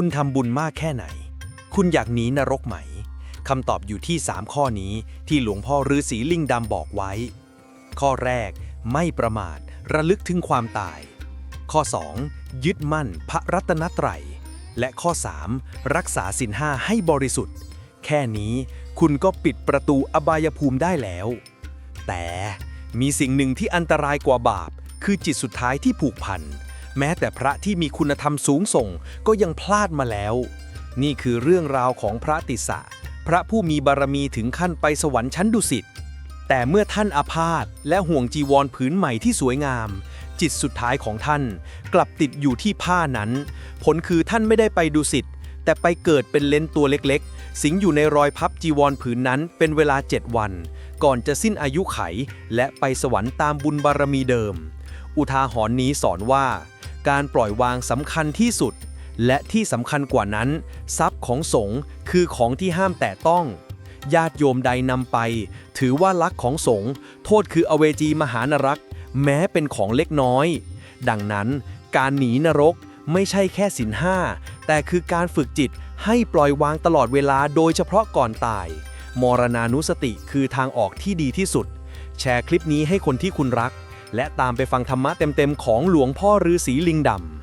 คุณทำบุญมากแค่ไหน คุณอยากหนีนรกไหม คำตอบอยู่ที่ 3 ข้อนี้ที่หลวงพ่อฤาษีลิงดำบอกไว้ ข้อแรก ไม่ประมาท ระลึกถึงความตาย ข้อ 2 ยึดมั่นพระรัตนตรัย และข้อ 3 รักษาสินห้าให้บริสุทธิ์ แค่นี้คุณก็ปิดประตูอบายภูมิได้แล้ว แต่มีสิ่งหนึ่งที่อันตรายกว่าบาป คือจิตสุดท้ายที่ผูกพัน แม้แต่พระที่มีคุณธรรมสูงส่งก็ยังพลาดมาแล้ว นี่คือเรื่องราวของพระติสะพระผู้มีบารมีถึงขั้นไปสวรรค์ชั้นดุสิตแต่เมื่อท่านอาพาธและห่วงจีวรผืนใหม่ที่สวยงาม จิตสุดท้ายของท่านกลับติดอยู่ที่ผ้านั้น ผลคือท่านไม่ได้ไปดุสิตแต่ไปเกิดเป็นเลนตัวเล็กๆ สิงอยู่ในรอยพับจีวรผืนนั้นเป็นเวลาเจ็ดวัน ก่อนจะสิ้นอายุไข และไปสวรรค์ตามบุญบารมีเดิม อุทาหรณ์นี้สอนว่า การปล่อยวางสำคัญที่สุด และที่สำคัญกว่านั้น ทรัพย์ของสงฆ์คือของที่ห้ามแตะต้อง ญาติโยมใดนำไป ถือว่าลักของสงฆ์โทษคืออเวจีมหานรัก แม้เป็นของเล็กน้อย ดังนั้น การหนีนรกไม่ใช่แค่สินห้า แต่คือการฝึกจิตให้ปล่อยวางตลอดเวลาโดยเฉพาะก่อนตาย มรณานุสติคือทางออกที่ดีที่สุด แชร์คลิปนี้ให้คนที่คุณรัก และตามไปฟังธรรมะเต็มๆของหลวงพ่อฤาษีลิงดำ